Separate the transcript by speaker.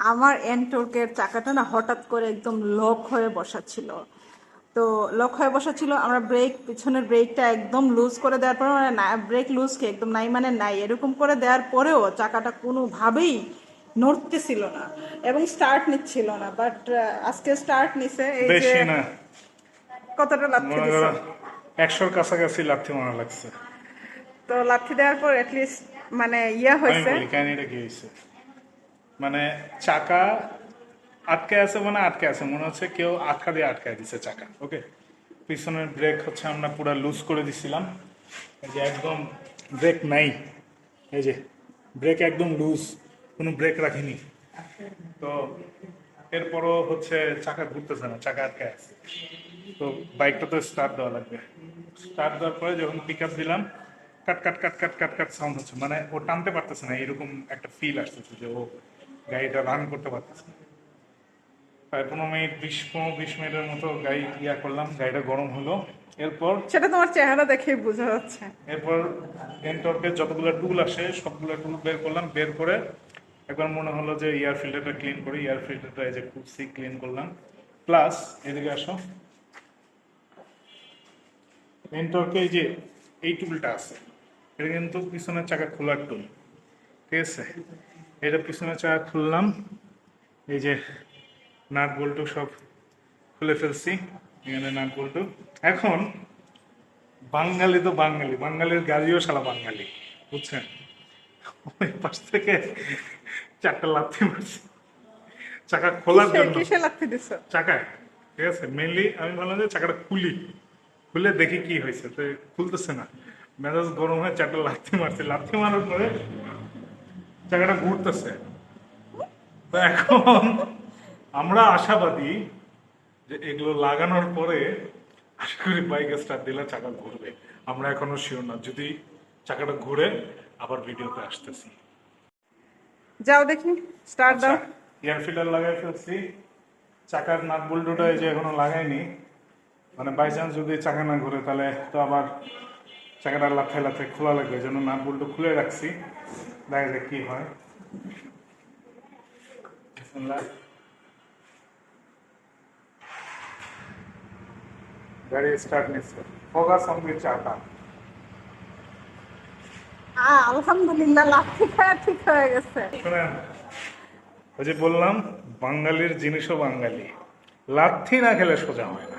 Speaker 1: আমার এনটোর্কের চাকাটা না হঠাৎ করে একদম লক হয়ে বসা ছিল তো লক হয়ে বসা ছিল আমরা ব্রেক পিছনের ব্রেকটা একদম লুজ করে দেওয়ার পরে মানে না ব্রেক লুজ কি একদম নাই মানে নাই এরকম করে দেওয়ার পরেও চাকাটা কোনোভাবেই নড়তেছিল না এবং স্টার্ট নিচ্ছিল না বাট আজকে স্টার্ট নিছে এই যে কতটা লাথি দিছে?
Speaker 2: করো একশোর কাছাকাছি লাথি মারা লাগছে।
Speaker 1: তো লাথি দেওয়ার পর অ্যাটলিস্ট মানে ইয়া হয়েছে।
Speaker 2: কাহিনিটা কি হয়েছে? মানে চাকা আটকে আছে মানে আটকে আছে। মনে হচ্ছে কেউ আটকা দিয়ে আটকায় দিছে চাকা। ওকে পিছনের ব্রেক হচ্ছে আমরা পুরো লুজ করে দিছিলাম। এই যে একদম ব্রেক নাই। এই যে ব্রেক একদম লুজ কোনো ব্রেক রাখিনি। তো এরপরও হচ্ছে চাকা ঘুরতেছে না, চাকা আটকে আছে। তো বাইকটা তো স্টার্ট দেওয়া লাগবে। স্টার্ট দেওয়ার পরে যখন পিক আপ দিলাম কাট কাট কাট কাট কাট কাট সাউন্ড হচ্ছে। মানে ও টানতে পারতেছে না, এরকম একটা ফিল আসতেছে যে ও গাড়িটা রান করতে পারতেছে প্রায় পনেরো মিনিট বিশ পনেরো বিশ মিনিটের মতো গাড়ি ইয়া করলাম গাড়িটা গরম হলো। এরপর
Speaker 1: সেটা তোমার চেহারা দেখেই বোঝা যাচ্ছে।
Speaker 2: এরপর এনটর্কের যতগুলো টুল আসে সবগুলো টুল বের করলাম বের করে একবার মনে হলো যে এয়ার ফিল্টারটা ক্লিন করি এয়ার ফিল্টারটা এই যে খুবসি ক্লিন করলাম। প্লাস এদিকে আসো। এনটর্কে এই যে এই টুলটা আছে এটা কিন্তু পিছনের চাকা খোলার টুল ঠিক আছে? এটা পিছনের চাকা খুললাম। এই যে নাট বল্টু সব খুলে ফেলছি এখানে নাট বল্টু। এখন বাঙালি তো বাঙালি বাঙালির গাড়িও শালা বাঙালি বুঝছেন? ওই পাশ থেকে চারটা লাথি মারছে। চাকা খোলার জন্য। চাকায় ঠিক আছে? মেনলি আমি বললাম যে চাকাটা খুলি। খুলে দেখি কি হয়েছে। তো খুলতেছে না। মেজাজ গরম হয়ে চারটা লাথি মারছে। লাথি মারার পরে চাকাটা ঘুরতেছে। তো এখন আমরা আশাবাদী যে এগুলো লাগানোর পরে আশা করি বাইকে স্টার্ট দিলে চাকা ঘুরবে। আমরা এখনও শিওর না যদি চাকাটা ঘুরে আবার ভিডিওতে আসতেছি।
Speaker 1: যাও দেখি স্টার্ট দাও।
Speaker 2: এয়ার ফিল্টার লাগাই ফেলছি। চাকার নাট বল্টুটা এই যে এখনও লাগাইনি। মানে বাই চান্স যদি চাকা না ঘুরে তাহলে তো আবার চাকাটা লাথায় লাথায় খোলা লাগবে এই জন্য নাট বল্টু খুলে রাখছি। দেখা যাক কি হয়? গাড়ি স্টার্ট নিচ্ছে ফোকাস অন দি চাকা
Speaker 1: আলহামদুলিল্লাহ লাথি খায়া ঠিক হয়ে গেছে।
Speaker 2: শোনেন ওই যে বললাম বাঙালির জিনিসও বাঙালি। লাথি না খেলে সোজা হয় না।